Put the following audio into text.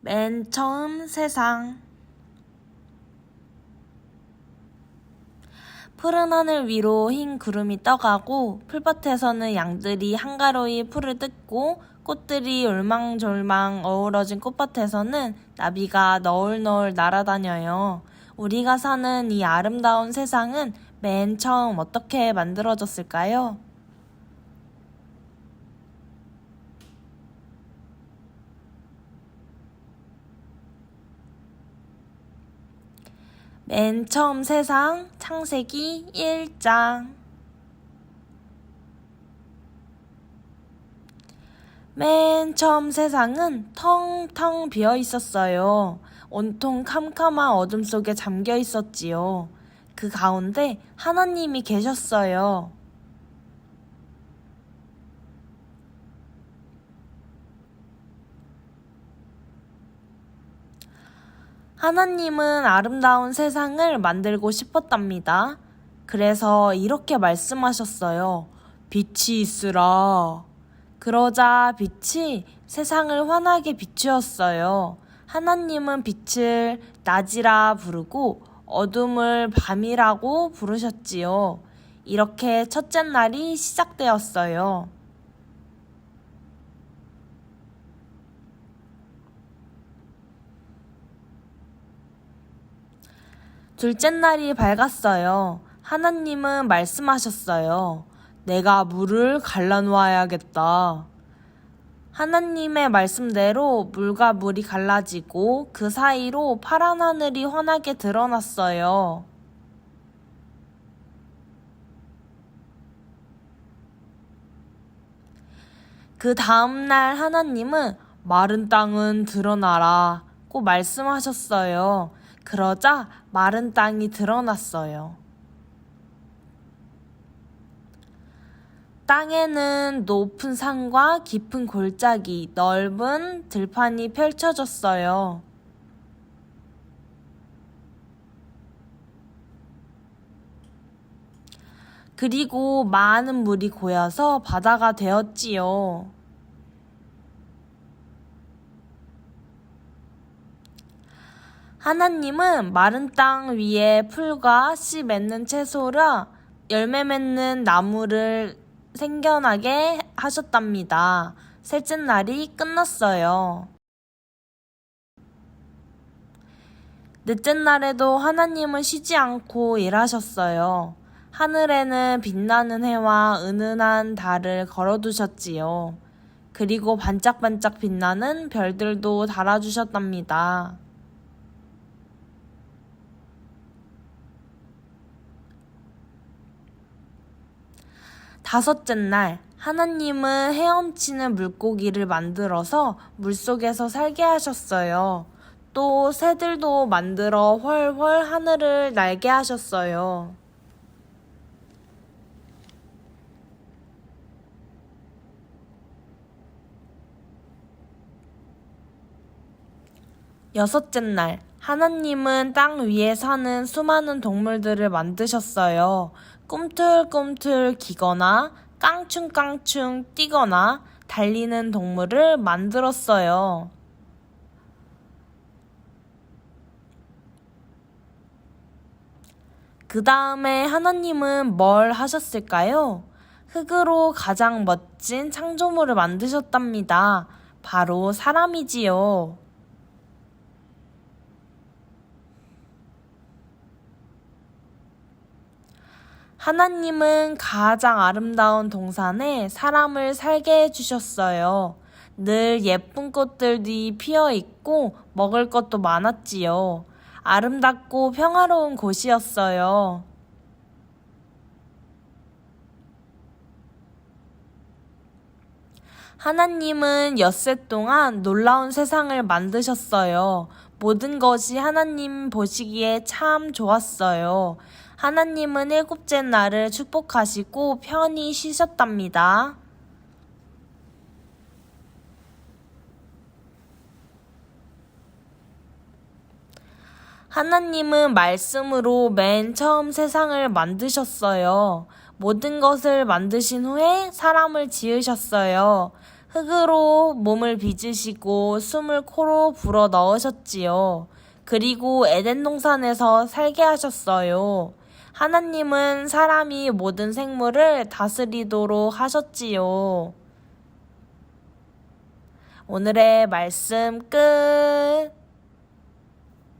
맨 처음 세상 푸른 하늘 위로 흰 구름이 떠가고 풀밭에서는 양들이 한가로이 풀을 뜯고 꽃들이 울망졸망 어우러진 꽃밭에서는 나비가 너울너울 날아다녀요. 우리가 사는 이 아름다운 세상은 맨 처음 어떻게 만들어졌을까요? 맨 처음 세상 창세기 1장 맨 처음 세상은 텅텅 비어 있었어요. 온통 캄캄한 어둠 속에 잠겨 있었지요. 그 가운데 하나님이 계셨어요. 하나님은 아름다운 세상을 만들고 싶었답니다. 그래서 이렇게 말씀하셨어요. 빛이 있으라. 그러자 빛이 세상을 환하게 비추었어요. 하나님은 빛을 낮이라 부르고 어둠을 밤이라고 부르셨지요. 이렇게 첫째 날이 시작되었어요. 둘째 날이 밝았어요. 하나님은 말씀하셨어요. 내가 물을 갈라놓아야겠다. 하나님의 말씀대로 물과 물이 갈라지고 그 사이로 파란 하늘이 환하게 드러났어요. 그 다음날 하나님은 마른 땅은 드러나라 고 말씀하셨어요. 그러자 마른 땅이 드러났어요. 땅에는 높은 산과 깊은 골짜기, 넓은 들판이 펼쳐졌어요. 그리고 많은 물이 고여서 바다가 되었지요. 하나님은 마른 땅 위에 풀과 씨 맺는 채소라 열매 맺는 나무를 생겨나게 하셨답니다. 셋째 날이 끝났어요. 넷째 날에도 하나님은 쉬지 않고 일하셨어요. 하늘에는 빛나는 해와 은은한 달을 걸어두셨지요. 그리고 반짝반짝 빛나는 별들도 달아주셨답니다. 다섯째 날, 하나님은 헤엄치는 물고기를 만들어서 물속에서 살게 하셨어요. 또 새들도 만들어 훨훨 하늘을 날게 하셨어요. 여섯째 날, 하나님은 땅 위에 사는 수많은 동물들을 만드셨어요. 꿈틀꿈틀 기거나 깡충깡충 뛰거나 달리는 동물을 만들었어요. 그 다음에 하나님은 뭘 하셨을까요? 흙으로 가장 멋진 창조물을 만드셨답니다. 바로 사람이지요. 하나님은 가장 아름다운 동산에 사람을 살게 해주셨어요. 늘 예쁜 꽃들이 피어 있고 먹을 것도 많았지요. 아름답고 평화로운 곳이었어요. 하나님은 엿새 동안 놀라운 세상을 만드셨어요. 모든 것이 하나님 보시기에 참 좋았어요. 하나님은 일곱째 날을 축복하시고 편히 쉬셨답니다. 하나님은 말씀으로 맨 처음 세상을 만드셨어요. 모든 것을 만드신 후에 사람을 지으셨어요. 흙으로 몸을 빚으시고 숨을 코로 불어 넣으셨지요. 그리고 에덴 동산에서 살게 하셨어요. 하나님은 사람이 모든 생물을 다스리도록 하셨지요. 오늘의 말씀 끝.